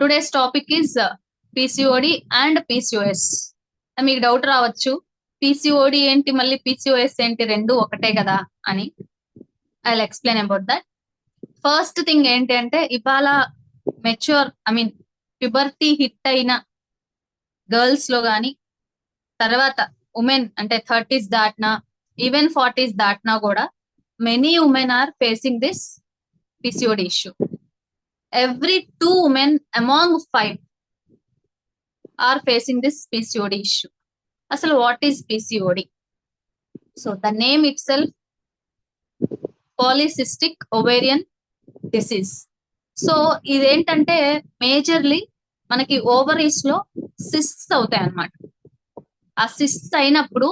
Today's topic is PCOD and PCOS మీకు doubt రావచ్చు. PCOD ఏంటి మళ్ళీ పిసిఓఎస్ ఏంటి రెండు ఒకటే కదా అని. I explain about that first thing ఏంటి అంటే ఇవాళ mature I mean puberty hit అయిన గర్ల్స్లో గాని తర్వాత ఉమెన్ అంటే థర్టీస్ దాటినా ఈవెన్ ఫార్టీస్ దాటినా కూడా many women are facing this PCOD issue every two women among five are facing this PCOD issue. అసలు what is PCOD so the name itself polycystic ovarian disease so ఇదేంటంటే majorly మనకి ఓవరీస్లో cysts అవుతాయి అన్నమాట. ఆ cysts అయినప్పుడు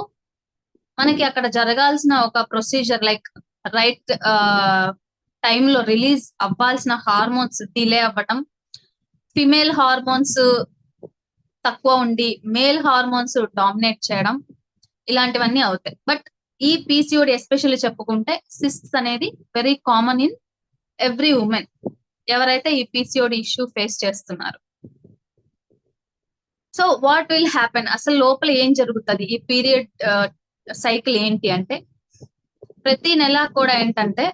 మనకి అక్కడ జరగాల్సిన ఒక ప్రొసీజర్ లైక్ రైట్ టైంలో రిలీజ్ అవ్వాల్సిన హార్మోన్స్ డిలే అవ్వటం ఫిమేల్ హార్మోన్స్ తక్కువ ఉండి మేల్ హార్మోన్స్ డామినేట్ చేయడం ఇలాంటివన్నీ అవుతాయి. బట్ ఈ పీసీఓడి ఎస్పెషల్లీ చెప్పుకుంటే సిస్ట్స్ అనేది very common in every women. ఎవరైతే ఈ పీసీఓడి ఇష్యూ ఫేస్ చేస్తున్నారు. So what will happen? అసలు లోపల ఏం జరుగుతుంది? ఈ పీరియడ్ సైకిల్ ఏంటి అంటే ప్రతి నెల కూడా ఏంటంటే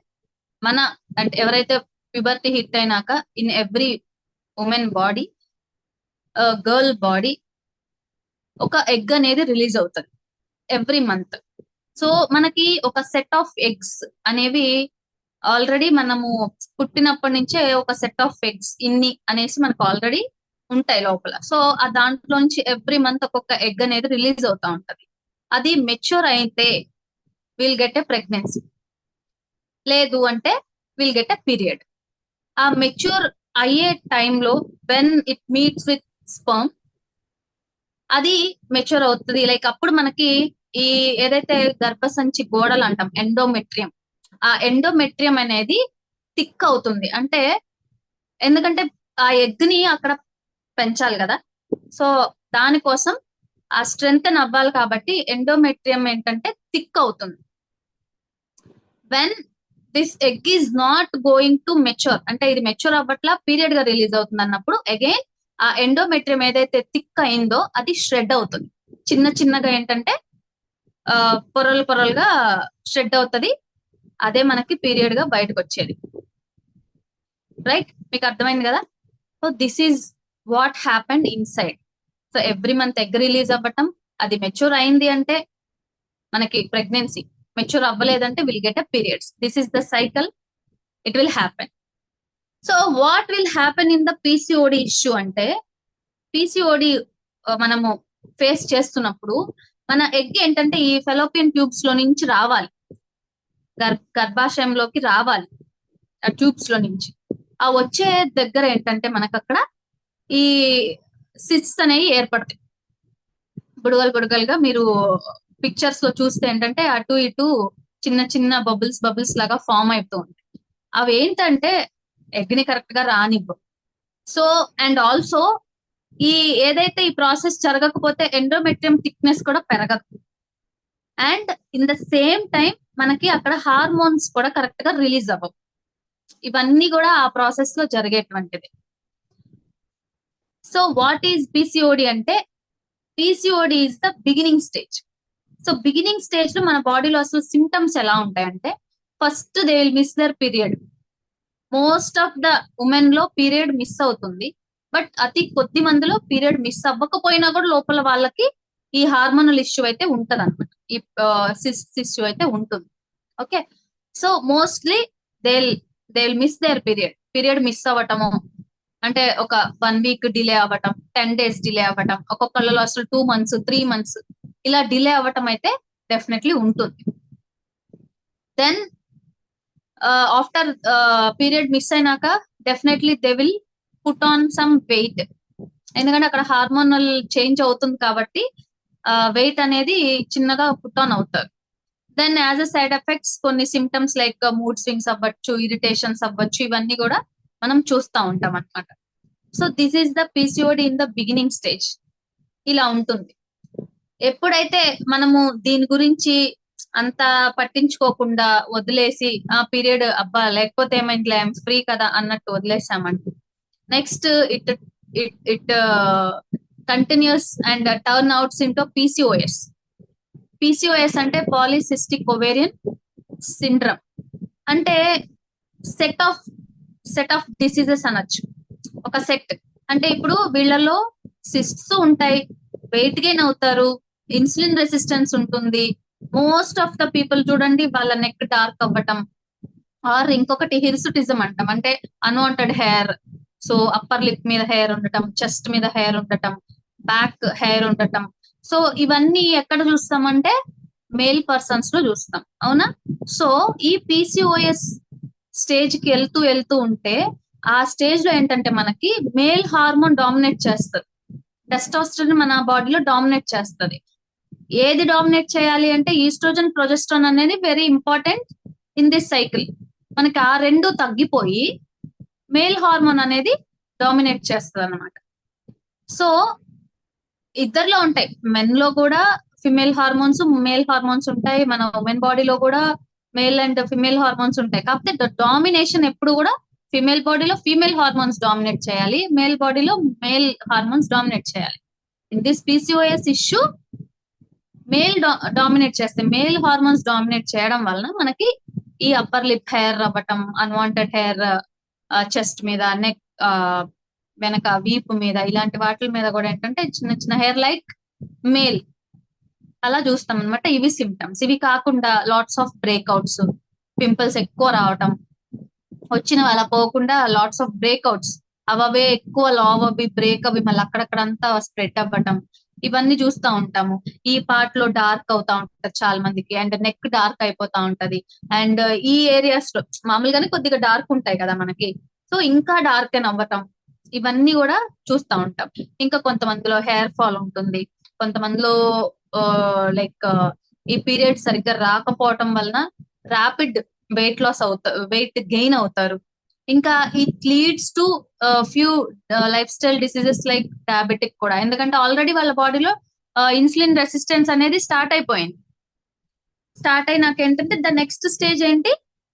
మన అంటే ఎవరైతే ప్యూబర్టీ హిట్ అయినాక in every women body girl body ఒక ఎగ్ అనేది రిలీజ్ అవుతుంది. ఎవ్రీ మంత్ సో మనకి ఒక సెట్ ఆఫ్ ఎగ్స్ అనేవి ఆల్రెడీ మనము పుట్టినప్పటి నుంచే ఒక సెట్ ఆఫ్ ఎగ్స్ ఇన్ని అనేసి మనకు ఆల్రెడీ ఉంటాయి లోపల. సో ఆ దాంట్లో నుంచి ఎవ్రీ మంత్ ఒక్కొక్క ఎగ్ అనేది రిలీజ్ అవుతా ఉంటది. అది మెచ్యూర్ అయితే విల్ గెట్ ఏ ప్రెగ్నెన్సీ లేదు అంటే విల్ గెట్ అ పీరియడ్ ఆ మెచ్యూర్ అయ్యే టైంలో when it meets with sperm అది మెచ్యూర్ అవుతుంది. లైక్ అప్పుడు మనకి ఈ ఏదైతే గర్భసంచి గోడలు అంటాం ఎండోమెట్రియం ఆ ఎండోమెట్రియం అనేది థిక్ అవుతుంది. అంటే ఎందుకంటే ఆ ఎగ్ని అక్కడ పెంచాలి కదా. సో దానికోసం ఆ స్ట్రెంగ్త్ అవ్వాలి కాబట్టి ఎండోమెట్రియం ఏంటంటే థిక్ అవుతుంది. When this egg is not going to mature అంటే ఇది మెచ్యూర్ అవ్వట్లా పీరియడ్గా రిలీజ్ అవుతుంది అన్నప్పుడు అగైన్ ఆ ఎండోమెట్రియం ఏదైతే థిక్ అయిందో అది షెడ్ అవుతుంది. చిన్న చిన్నగా ఏంటంటే ఆ పొరలు పొరలుగా షెడ్ అవుతుంది. అదే మనకి పీరియడ్గా బయటకు వచ్చేది. రైట్ మీకు అర్థమైంది కదా? So this is what happened inside so every month egg release అవ్వటం అది మెచ్యూర్ అయింది అంటే మనకి pregnancy mature అవ్వలేదంటే will get a periods this is the cycle it will happen so what will happen in the PCOD issue అంటే PCOD uh, మనము face చేస్తున్నప్పుడు మన egg ఏంటంటే ఈ ఫెలోపియన్ ట్యూబ్స్లో నుంచి రావాలి. గర్ గర్భాశయంలోకి రావాలి. ఆ ట్యూబ్స్లో నుంచి. ఆ వచ్చే దగ్గర ఏంటంటే మనకు అక్కడ ఈ సిట్స్ అనేవి ఏర్పడతాయి. బుడగలు బుడగలుగా మీరు పిక్చర్స్లో చూస్తే ఏంటంటే అటు ఇటు చిన్న చిన్న బబుల్స్ బబుల్స్ లాగా ఫామ్ అవుతూ ఉంటాయి. అవి ఏంటంటే ఎగ్ని కరెక్ట్గా రానివ్వవు. సో అండ్ ఆల్సో ఈ ఏదైతే ఈ ప్రాసెస్ జరగకపోతే ఎండోమెట్రియం థిక్నెస్ కూడా పెరగదు. And in the same time మనకి అక్కడ హార్మోన్స్ కూడా కరెక్ట్గా రిలీజ్ అవ్వవు. ఇవన్నీ కూడా ఆ ప్రాసెస్లో జరిగేటువంటిది సో వాట్ ఈజ్ పిసిఓడి అంటే PCOD is the beginning stage so beginning స్టేజ్లో మన బాడీలో అసలు సిమ్టమ్స్ ఎలా ఉంటాయంటే first they will miss their period most of the ఉమెన్లో period miss అవుతుంది. బట్ అతి కొద్ది మందిలో పీరియడ్ మిస్ అవ్వకపోయినా కూడా లోపల వాళ్ళకి ఈ హార్మోనల్ ఇష్యూ అయితే ఉంటది అనమాట ఈ సిస్ ఇష్యూ అయితే ఉంటుంది. Okay so mostly they they miss their period period miss అవ్వటము. అంటే ఒక వన్ వీక్ డిలే అవ్వటం టెన్ డేస్ డిలే అవ్వటం. ఒక్కొక్కళ్ళలో అసలు టూ మంత్స్ త్రీ మంత్స్ ఇలా డిలే అవ్వటం అయితే డెఫినెట్లీ ఉంటుంది. దెన్ ఆఫ్టర్ పీరియడ్ మిస్ అయినాక definitely they will put on some weight. ఎందుకంటే అక్కడ హార్మోనల్ చేంజ్ అవుతుంది కాబట్టి uh, వెయిట్ అనేది చిన్నగా పుట్ ఆన్ అవుతారు then as a side effects కొన్ని సిమ్టమ్స్ లైక్ మూడ్ స్వింగ్స్ అవ్వచ్చు ఇరిటేషన్స్ అవ్వచ్చు ఇవన్నీ కూడా మనం చూస్తూ ఉంటాం అనమాట so this is the PCOD in the beginning stage ఇలా ఉంటుంది. ఎప్పుడైతే మనము దీని గురించి అంత పట్టించుకోకుండా వదిలేసి ఆ పీరియడ్ అబ్బా లేకపోతే ఏమైందిలే ఫ్రీ కదా అన్నట్టు వదిలేసామంటే next it it it continues and turn outs into PCOS. PCOS అంటే పాలిసిస్టిక్ ఒవేరియన్ సిండ్రమ్. అంటే set of set of diseases అనొచ్చు. ఒక సెట్. అంటే ఇప్పుడు వీళ్ళలో సిస్ట్స్ ఉంటాయి. వెయిట్ గెయిన్ అవుతారు. ఇన్సులిన్ రెసిస్టెన్స్ ఉంటుంది. మోస్ట్ ఆఫ్ ద పీపుల్ చూడండి వాళ్ళ నెక్ డార్క్ అవ్వటం. ఆర్ ఇంకొకటి హిర్సుటిజం అంటాం. అంటే unwanted hair so upper lip మీద హెయిర్ ఉండటం చెస్ట్ మీద హెయిర్ ఉండటం బ్యాక్ హెయిర్ ఉండటం. సో ఇవన్నీ ఎక్కడ చూస్తామంటే మేల్ పర్సన్స్లో చూస్తాం. అవునా? సో ఈ పీసీఓఎస్ స్టేజ్కి వెళ్తూ వెళ్తూ ఉంటే ఆ స్టేజ్లో ఏంటంటే మనకి మేల్ హార్మోన్ డామినేట్ చేస్తుంది. టెస్టోస్టెరాన్ మన బాడీలో డామినేట్ చేస్తుంది. ఏది డామినేట్ చేయాలి అంటే ఈస్ట్రోజన్ ప్రొజెస్ట్రాన్ అనేది very important in this cycle మనకి ఆ రెండు తగ్గిపోయి మేల్ హార్మోన్ అనేది డామినేట్ చేస్తుంది అనమాట సో ఇద్దరిలో ఉంటాయి. మెన్లో కూడా ఫిమేల్ హార్మోన్స్ మేల్ హార్మోన్స్ ఉంటాయి. మన ఉమెన్ బాడీలో కూడా మేల్ అండ్ ఫిమేల్ హార్మోన్స్ ఉంటాయి. కాకపోతే డామినేషన్ ఎప్పుడు కూడా ఫిమేల్ బాడీలో ఫీమేల్ హార్మోన్స్ డామినేట్ చేయాలి. మేల్ బాడీలో మేల్ హార్మోన్స్ డామినేట్ చేయాలి. In this PCOS issue male dominate చేస్తే మేల్ హార్మోన్స్ డామినేట్ చేయడం వలన మనకి ఈ అప్పర్ లిప్ హెయిర్ అవ్వటం అన్వాంటెడ్ హెయిర్ చెస్ట్ మీద నెక్ వెనక వీపు మీద ఇలాంటి వాటి మీద కూడా ఏంటంటే చిన్న చిన్న హెయిర్ లైక్ మేల్. అలా చూస్తాం అనమాట ఇవి సిమ్టమ్స్ ఇవి కాకుండా లాట్స్ ఆఫ్ బ్రేక్అవుట్స్ పింపుల్స్ ఎక్కువ రావటం వచ్చిన అలా పోకుండా లాట్స్ ఆఫ్ బ్రేక్అవుట్స్ అవే ఎక్కువ లావ్ అవి బ్రేక్ అవి మళ్ళీ అక్కడక్కడంతా స్ప్రెడ్ అవ్వటం. ఇవన్నీ చూస్తూ ఉంటాము. ఈ పార్ట్లో డార్క్ అవుతా ఉంటది చాలా మందికి అండ్ నెక్ డార్క్ అయిపోతా ఉంటది. అండ్ ఈ ఏరియాస్లో మామూలుగానే కొద్దిగా డార్క్ ఉంటాయి కదా మనకి. సో ఇంకా డార్క్ అని అవ్వటం ఇవన్నీ కూడా చూస్తూ ఉంటాం. ఇంకా కొంతమందిలో హెయిర్ ఫాల్ ఉంటుంది. కొంతమందిలో లైక్ ఈ పీరియడ్ సరిగ్గా రాకపోవటం వలన ర్యాపిడ్ వెయిట్ లాస్ అవుతా వెయిట్ గెయిన్ అవుతారు. ఇంకా it leads to few lifestyle diseases like diabetic కూడా. ఎందుకంటే ఆల్రెడీ వాళ్ళ బాడీలో ఇన్సులిన్ రెసిస్టెన్స్ అనేది స్టార్ట్ అయిపోయింది. స్టార్ట్ అయినాక ఏంటంటే ద నెక్స్ట్ స్టేజ్ ఏంటి?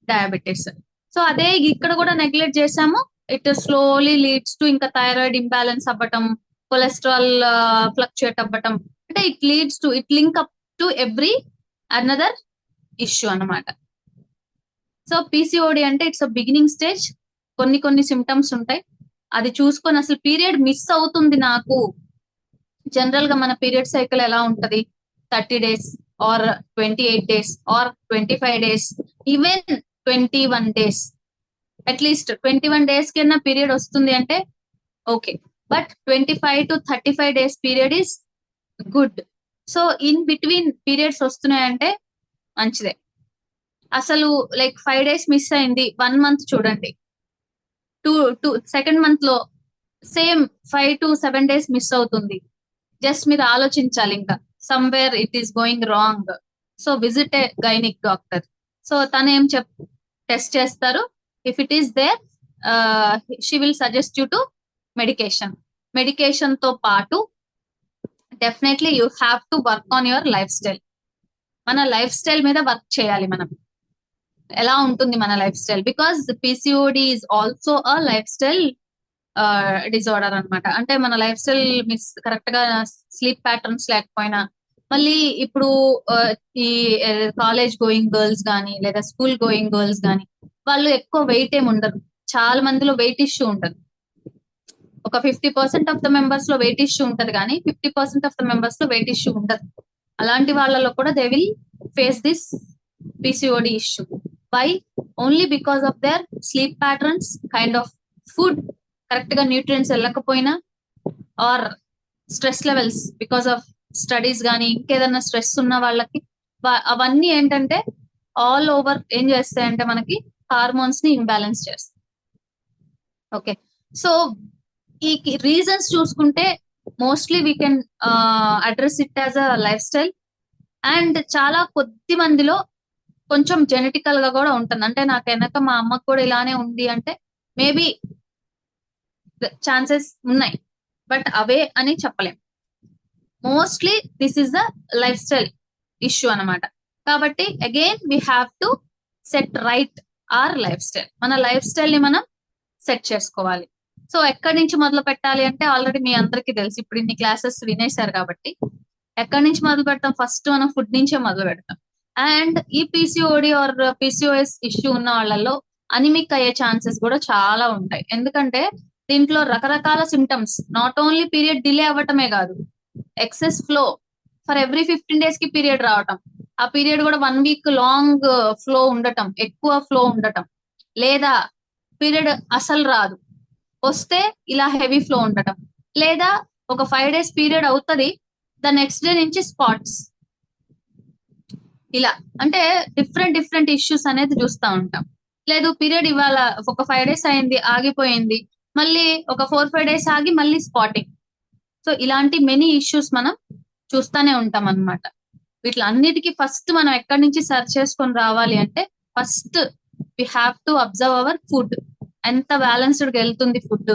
డయాబెటీస్ సో అదే ఇక్కడ కూడా నెగ్లెక్ట్ చేసాము ఇట్ స్లోలీ లీడ్స్ టు ఇంకా థైరాయిడ్ ఇంబ్యాలెన్స్ అవ్వటం కొలెస్ట్రాల్ ఫ్లక్చుయేట్ uh, అవ్వటం. అంటే it leads to it link up to every another issue అనమాట సో పీసీఓడి అంటే ఇట్స్ బిగినింగ్ స్టేజ్ కొన్ని కొన్ని సిమ్టమ్స్ ఉంటాయి. అది చూసుకొని అసలు పీరియడ్ మిస్ అవుతుంది నాకు. జనరల్గా మన పీరియడ్ సైకిల్ ఎలా ఉంటది? Thirty days or twenty eight days or twenty five days even twenty one days at least twenty one days కన్నా పీరియడ్ వస్తుంది అంటే okay but twenty five to thirty five days period is good so in between periods వస్తున్నాయంటే మంచిదే. అసలు like five days miss అయింది. One month చూడండి. Two two second మంత్లో same five to seven days miss అవుతుంది. Just మీరు ఆలోచించాలి ఇంకా. Somewhere it is going wrong so visit a gynaec doctor so తను ఏం చెప్ టెస్ట్ చేస్తారు. If it is there she will suggest you to medication మెడికేషన్తో పాటు definitely you have to work on your lifestyle మన lifestyle మీద work చేయాలి మనం. ఎలా ఉంటుంది మన lifestyle because PCOD is also a lifestyle disorder అనమాట అంటే మన లైఫ్ స్టైల్ మిస్ కరెక్ట్గా స్లీప్ ప్యాటర్న్స్ లేకపోయినా మళ్ళీ ఇప్పుడు uh, ఈ కాలేజ్ గోయింగ్ గర్ల్స్ కానీ లేదా స్కూల్ గోయింగ్ గర్ల్స్ కానీ వాళ్ళు ఎక్కువ వెయిట్ ఏమి ఉండదు చాలా మందిలో వెయిట్ ఇష్యూ ఉండదు ఒక ఫిఫ్టీ పర్సెంట్ ఆఫ్ ద మెంబర్స్లో వెయిట్ ఇష్యూ ఉంటది కానీ ఫిఫ్టీ పర్సెంట్ ఆఫ్ ద మెంబర్స్లో వెయిట్ ఇష్యూ ఉండదు. అలాంటి వాళ్ళలో కూడా they will face this PCOD issue why only because of their sleep patterns kind of food కరెక్ట్గా న్యూట్రియంట్స్ వెళ్ళకపోయినా or stress levels because of studies కానీ ఇంకేదన్నా స్ట్రెస్ ఉన్న వాళ్ళకి అవన్నీ ఏంటంటే ఆల్ ఓవర్ ఏం చేస్తాయంటే మనకి హార్మోన్స్ని ఇంబ్యాలెన్స్ చేస్తాయి. ఓకే సో ఈ రీజన్స్ చూసుకుంటే mostly we can address it as a lifestyle and చాలా కొద్ది మందిలో కొంచెం జెనెటికల్గా కూడా ఉంటుంది. అంటే నాకు వెనక మా అమ్మకు కూడా ఇలానే ఉంది అంటే మేబీ ఛాన్సెస్ ఉన్నాయి. బట్ అవే అని చెప్పలేం. Mostly this is the lifestyle issue అనమాట కాబట్టి again we have to set right our lifestyle మన లైఫ్ స్టైల్ని మనం సెట్ చేసుకోవాలి. సో ఎక్కడి నుంచి మొదలు పెట్టాలి అంటే ఆల్రెడీ మీ అందరికీ తెలుసు. ఇప్పుడు ఇన్ని క్లాసెస్ వినేశారు కాబట్టి ఎక్కడి నుంచి మొదలు పెడతాం? ఫస్ట్ మనం ఫుడ్ నుంచే మొదలు పెడతాం. అండ్ ఈ పీసీఓడి ఆర్ పీసీఓఎస్ ఇష్యూ ఉన్న వాళ్ళలో అనిమిక్ అయ్యే ఛాన్సెస్ కూడా చాలా ఉంటాయి. ఎందుకంటే దీంట్లో రకరకాల symptoms not only period delay అవ్వటమే కాదు excess flow for every fifteen డేస్కి పీరియడ్ రావటం ఆ పీరియడ్ కూడా వన్ వీక్ లాంగ్ ఫ్లో ఉండటం ఎక్కువ ఫ్లో ఉండటం లేదా పీరియడ్ అసలు రాదు వస్తే ఇలా హెవీ ఫ్లో ఉండటం లేదా ఒక ఫైవ్ డేస్ పీరియడ్ అవుతుంది ద నెక్స్ట్ డే నుంచి స్పాట్స్ ఇలా అంటే డిఫరెంట్ డిఫరెంట్ ఇష్యూస్ అనేది చూస్తూ ఉంటాం. లేదు పీరియడ్ ఇవాళ ఒక ఫైవ్ డేస్ అయింది ఆగిపోయింది మళ్ళీ ఒక ఫోర్ ఫైవ్ డేస్ ఆగి మళ్ళీ స్పాటింగ్ సో ఇలాంటి మెనీ ఇష్యూస్ మనం చూస్తానే ఉంటాం అన్నమాట. వీటిలన్నిటికీ ఫస్ట్ మనం ఎక్కడి నుంచి సెర్చ్ చేసుకొని రావాలి అంటే first we have to observe our food ఎంత బ్యాలెన్స్డ్ వెళ్తుంది ఫుడ్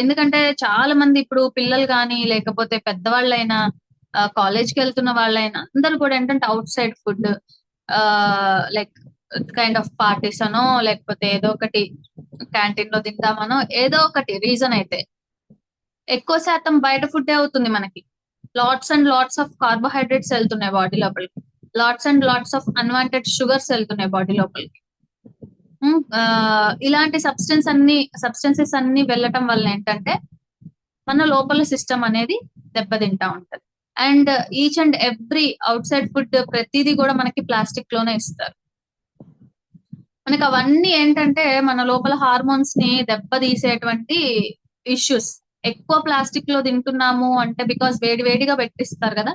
ఎందుకంటే చాలా మంది ఇప్పుడు పిల్లలు కానీ లేకపోతే పెద్దవాళ్ళైనా కాలేజ్కి వెళ్తున్న వాళ్ళైనా అందరు కూడా ఏంటంటే outside food like kind of parties అనో లేకపోతే ఏదో ఒకటి క్యాంటీన్లో తిందామనో ఏదో ఒకటి రీజన్ అయితే. ఎక్కువ శాతం బయట ఫుడ్ అవుతుంది మనకి. Lots and lots of carbohydrates వెళ్తున్నాయి బాడీ లోపలికి. Lots and lots of unwanted sugars వెళ్తున్నాయి బాడీ లోపలికి. ఇలాంటి సబ్స్టెన్స్ అన్ని సబ్స్టెన్సెస్ అన్ని వెళ్ళటం వల్ల ఏంటంటే మన లోపల సిస్టమ్ అనేది దెబ్బతింటా ఉంటది. And each and every outside food ప్రతిదీ కూడా మనకి ప్లాస్టిక్లోనే ఇస్తారు. మనకి అవన్నీ ఏంటంటే మన లోపల హార్మోన్స్ని దెబ్బతీసేటువంటి ఇష్యూస్. ఎక్కువ ప్లాస్టిక్లో తింటున్నాము అంటే బికాస్ వేడి వేడిగా పెట్టిస్తారు కదా.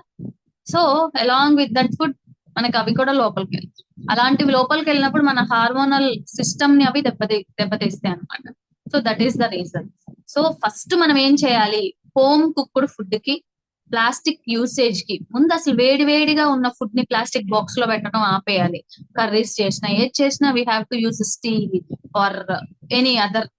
So along with that food మనకి అవి కూడా లోపలికి వెళ్తాయి. అలాంటివి లోపలికి వెళ్ళినప్పుడు మన హార్మోనల్ సిస్టమ్ని అవి దెబ్బతీ దెబ్బతీస్తాయి అనమాట so that is the reason. So first మనం ఏం చేయాలి? హోమ్ కుక్డ్ ఫుడ్కి ప్లాస్టిక్ యూసేజ్కి ముందు అసలు వేడి వేడిగా ఉన్న ఫుడ్ని ప్లాస్టిక్ బాక్స్లో పెట్టడం ఆపేయాలి. కర్రీస్ చేసినా ఏది చేసినా we have to use steel or any other